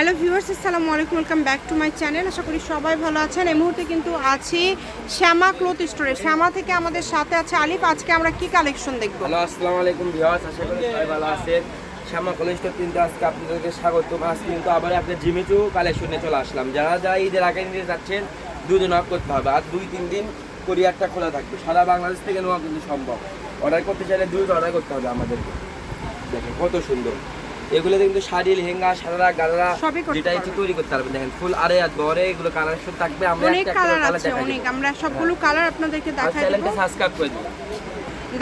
Hello viewers, আসসালামু আলাইকুম, welcome back to my channel. আশা করি সবাই ভালো আছেন। এই মুহূর্তে কিন্তু আছি শ্যামা ক্লথ স্টোরে। শ্যামা থেকে আমাদের সাথে আছে আলিফ। আজকে আমরা কি কালেকশন দেখব? হ্যালো, আসসালামু আলাইকুম ভিউয়ার্স, আশা করি সবাই ভালো আছেন। শ্যামা কলেজ স্টোর কিন্তু আজকে আপনাদেরকে স্বাগত। আজকে কিন্তু আবার আপনার জিমিচু কালেকশনে চলে আসলাম। যারা যারা ঈদের আগে নিতে যাচ্ছেন দুদিন অফ করতে হবে আর দুই, তিন দিন কোরিয়ারটা খোলা থাকবে। সারা বাংলাদেশ থেকে নেওয়া কিন্তু সম্ভব। অর্ডার করতে চাইলে দুই অর্ডার করতে হবে আমাদেরকে। দেখেন কত সুন্দর। এগুলো কিন্তু শাড়ি লেহেঙ্গা সারারা গাড়ারা যেটা ইচ্ছে তৈরি করতে পারবেন। দেখেন ফুল আরে এগুলো থাকবে আমরা অনেক কালার আছে অনেক। আমরা সবগুলো কালার আপনাদেরকে দেখাই চ্যানেলটা সাবস্ক্রাইব করে দিন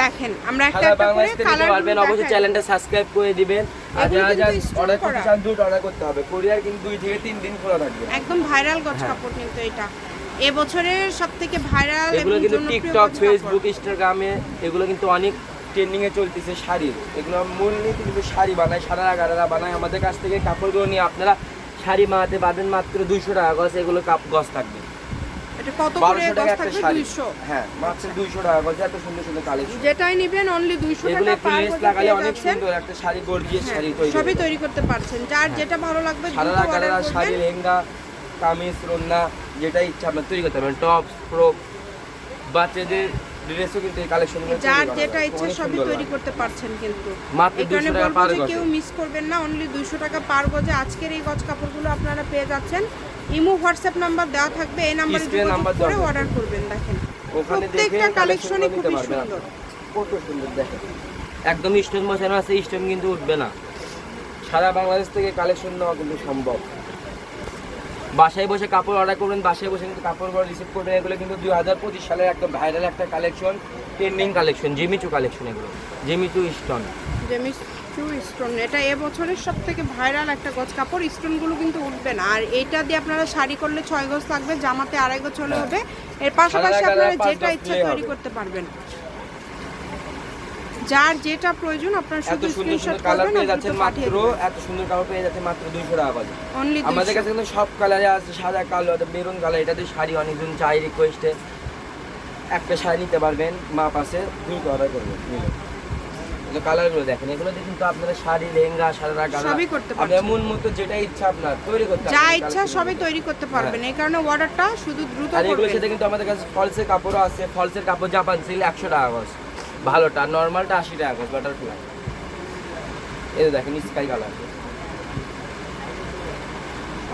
দেখেন আমরা একটা একটা করে কালার পারবেন অবশ্যই চ্যানেলটা সাবস্ক্রাইব করে দিবেন। আর যারা যারা অর্ডার করতে চান দুটো অর্ডার করতে হবে। কোরিয়ার কিন্তু দুই থেকে তিন দিন খোলা থাকবে। একদম ভাইরাল গজ হ্যাঁ। কাপড় কিন্তু এটা। এবছরের সব থেকে ভাইরাল এগুলো কিন্তু টিকটক ফেসবুক ইনস্টাগ্রামে এগুলো কিন্তু অনেক ট্রেন্ডিং এ চলতেছে শাড়ির এগুলো মূল নীতি কিন্তু শাড়ি বানায় সারা গাড়ারা বানায়। আমাদের কাছ থেকে কাপড়গুলো নিয়ে আপনারা শাড়ি বানাতে পারবেন মাত্র দুইশো টাকা গজ এগুলো কাপ গজ থাকবে। এটা কত বারোশো টাকা একটা শাড়ি। হ্যাঁ মাত্র দুইশো টাকা গজ এত সুন্দর সুন্দর কালেকশন যেটাই নেবেন অনলি 200 এগুলো একটু লেস লাগালে অনেক সুন্দর একটা শাড়ি হ্যাঁ, শাড়ি তৈরি সবই তৈরি করতে পারছেন। যার যেটা ভালো লাগবে গাড়ারা শাড়ি লেহেঙ্গা কামিজ রন্না যেটা ইচ্ছা আপনার তৈরি করতে পারবেন। টপ ফ্রক বাচ্চাদের ড্রেসও কিন্তু এই যার যেটা ইচ্ছা সবই তৈরি করতে পারছেন কিন্তু। মাত্র এই কারণে 200 টাকা বলব যে কেউ মিস করবেন না অনলি দুইশো টাকা পার গজে আজকের এই গজ কাপড়গুলো আপনারা পেয়ে যাচ্ছেন। ইমো হোয়াটসঅ্যাপ নাম্বার দেওয়া থাকবে এই নাম্বারে যোগাযোগ করে অর্ডার করবেন দেখেন। ওখানে প্রত্যেকটা কালেকশন কালেকশনই খুবই সুন্দর। কত সুন্দর দেখেন। একদম স্টোন বসানো আছে স্টোন কিন্তু উঠবে না। সারা বাংলাদেশ থেকে কালেকশন নেওয়া কিন্তু সম্ভব। বাসায় বসে কাপড় অর্ডার করবেন বাসায় বসে কিন্তু কাপড়গুলো রিসিভ করবেন এগুলো কিন্তু দুই হাজার পঁচিশ সালের একটা ভাইরাল একটা collection trending collection Jimmy Choo collection এগুলো জিমিচু স্টোন জেমিস টু স্টোন এটা এবছরের সব থেকে ভাইরাল একটা গজ কাপড় স্টোনগুলো কিন্তু উঠবে না আর এটা দিয়ে আপনারা শাড়ি করলে ছয় গজ লাগবে জামাতে আড়াই গজ হলে হ্যাঁ। হবে এর পাশাপাশি আপনারা যেটা ইচ্ছা তৈরি করতে পারবেন। যার যেটা প্রয়োজন আপনারা শুধু স্ক্রিনশট করবেন পাঠিয়ে মাত্র এত সুন্দর কালার পেয়ে যাচ্ছে মাত্র দুইশো টাকা করে অনলি আমাদের কাছে কিন্তু সব কালারে আছে সাদা কালো মেরুন কালার এটাতে শাড়ি অনেকজন চাই রিকোয়েস্টে একটা শাড়ি নিতে পারবেন মাপ আছে দ্রুত অর্ডার করবেন কিন্তু কালারগুলো দেখেন এগুলো দিয়ে কিন্তু আপনারা শাড়ি লেহেঙ্গা সাদা গালা সবই করতে পারবেন পারছেন। মন মতো যেটা ইচ্ছা আপনার তৈরি করতে যা ইচ্ছা সবই তৈরি করতে পারবেন। এই কারণে অর্ডারটা শুধু দ্রুত করবেন আর করবেন। সাথে কিন্তু আমাদের কাছে ফলসের কাপড়ও আছে ফলসের কাপড় জাপান সিল একশো টাকা গজ ভালোটা নর্মালটা আশি টাকা গজ বাটারফ্লাই এই দেখেন স্কাই কালার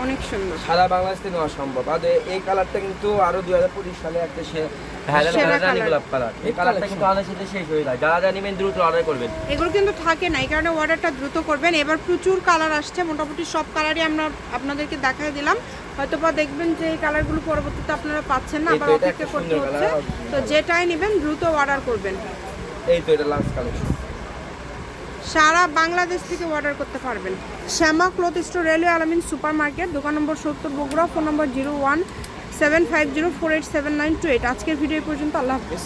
অনেক সুন্দর। সারা বাংলাদেশ থেকে নেওয়া সম্ভব। আর এই কালারটা কিন্তু আরও দুই হাজার পঁচিশ সালে একটা সে ভাইরাল সেরা কালার রানী colour। গোলাপ কালার এই কালারটা কিন্তু আমাদের সাথে শেষ হয়ে যায়। যারা যা নেবেন দ্রুত অর্ডার করবেন। এগুলো কিন্তু থাকে না এই কারণে অর্ডারটা দ্রুত করবেন। এবার প্রচুর কালার আসছে মোটামুটি সব কালারই আমরা আপনাদেরকে দেখাই দিলাম। হয়তো বা দেখবেন যে এই কালারগুলো পরবর্তীতে আপনারা পাচ্ছেন না তো আবার অপেক্ষা করতে হচ্ছে। তো যেটাই নেবেন দ্রুত অর্ডার করবেন। এই তো এটা লাস্ট কালেকশন সারা বাংলাদেশ থেকে অর্ডার করতে পারবেন। Shyama cloth store railway Alamin super market দোকান নম্বর সত্তর বগুড়া ফোন নম্বর zero one seven five zero four eight seven nine two eight আজকের ভিডিও পর্যন্ত আল্লাহ হাফিজ।